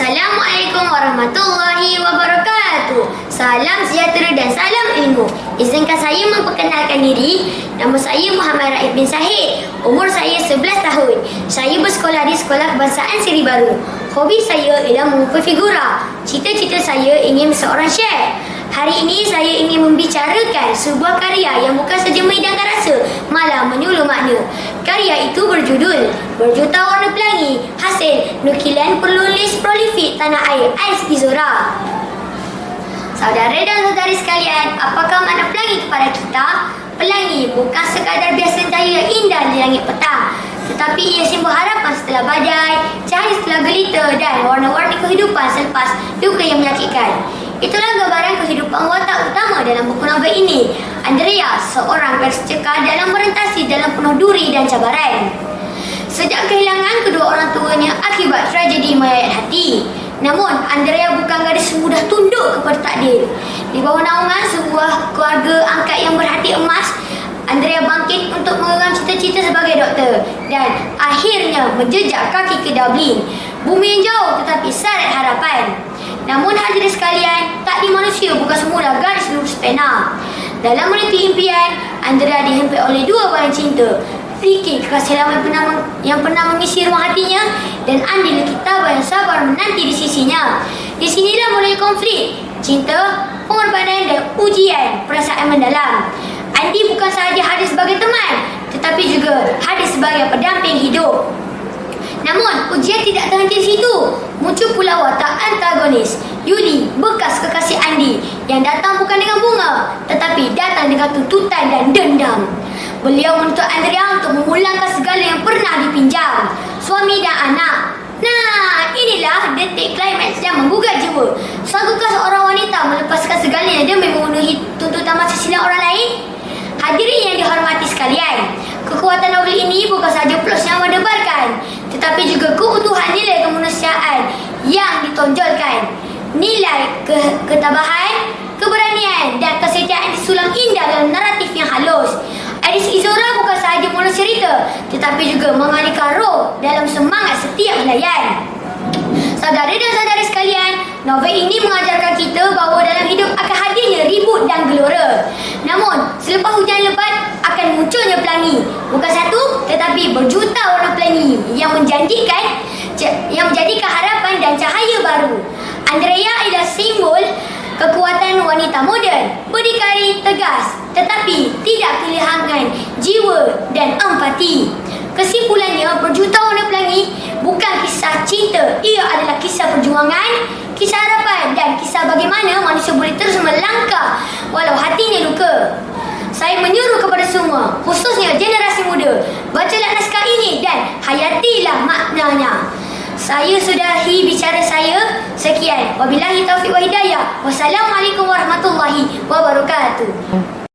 Assalamualaikum warahmatullahi wabarakatuh. Salam sejahtera dan salam ilmu. Izinkan saya memperkenalkan diri. Nama saya Muhammad Raif bin Sahid. Umur saya 11 tahun. Saya bersekolah di Sekolah Kebangsaan Seri Baru. Hobi saya ialah mengukir figura. Cita-cita saya ingin seorang chef. Hari ini saya ingin membicarakan sebuah karya yang bukan saja menghidangkan rasa, malah menyuluh makna. Karya itu berjudul Berjuta Warna Hasil nukilan penulis prolific tanah air Ais Izora. Saudara dan saudari sekalian, apakah makna pelangi kepada kita? Pelangi bukan sekadar biasa cahaya indah di langit petang, tetapi ia simbol harapan setelah badai, cahaya setelah gelita dan warna-warni kehidupan selepas duka yang menyakitkan. Itulah gambaran kehidupan watak utama dalam buku novel ini. Andrea, seorang cekar dalam merentasi dalam penuh duri dan cabaran. Sejak kehilangan kedua orang tuanya akibat tragedi mayat hati. Namun, Andrea bukan gadis mudah tunduk kepada takdir. Di bawah naungan sebuah keluarga angkat yang berhati emas, Andrea bangkit untuk mengegang cita-cita sebagai doktor dan akhirnya menjejak kaki ke Dublin. Bumi yang jauh tetapi syarat harapan. Namun hadirin sekalian, tak di manusia bukan semula garis lurus pena. Dalam meniti impian, Andrea dihempit oleh dua bayang cinta. Ricky, kekasih lama yang pernah, yang pernah mengisi ruang hatinya dan Andi Lekitaba yang sabar menanti di sisinya. Di sinilah mulai konflik, cinta, pengorbanan dan ujian perasaan mendalam. Andi bukan sahaja hadir sebagai teman, tetapi juga hadir sebagai pendamping hidup. Namun, ujian tidak terhenti di situ. Muncul pula watak antagonis. Yuli, bekas kekasih Andi yang datang bukan dengan bunga, tetapi datang dengan tuntutan dan dendam. Beliau menuntut Andrea untuk memulangkan segala yang pernah dipinjam. Suami dan anak. Nah, inilah detik klimaks yang menggugat jiwa. Sanggupkah seorang wanita melepaskan segalanya demi memenuhi tuntutan masa silam orang lain? Hadirin yang dihormati sekalian, kekuatan novel ini bukan sahaja plot yang mendebarkan, tetapi juga keutuhan nilai kemanusiaan yang ditonjolkan. Nilai ke ketabahan, keberanian dan kesetiaan disulam indah dalam naratif yang halus. Aris Izora bukan sahaja mula cerita, tetapi juga mengalihkan roh dalam semangat setiap helayan. Saudara dan saudari sekalian, novel ini mengajarkan kita bahawa dalam hidup akan hadirnya ribut dan gelora. Namun, selepas hujan lebat akan munculnya pelangi. Bukan satu, tetapi berjuta warna pelangi yang menjanjikan yang menjadikan harapan dan cahaya baru. Andrea adalah simbol kekuatan wanita moden, berdikari tegas tetapi tidak kehilangan jiwa empati. Kesimpulannya, berjuta warna pelangi bukan kisah cinta. Ia adalah kisah perjuangan, kisah harapan dan kisah bagaimana manusia boleh terus melangkah walau hatinya luka. Saya menyuruh kepada semua, khususnya generasi muda, bacalah naskah ini dan hayatilah maknanya. Saya sudahi bicara saya. Sekian. Wabillahi taufiq wa hidayah. Wassalamualaikum warahmatullahi wabarakatuh.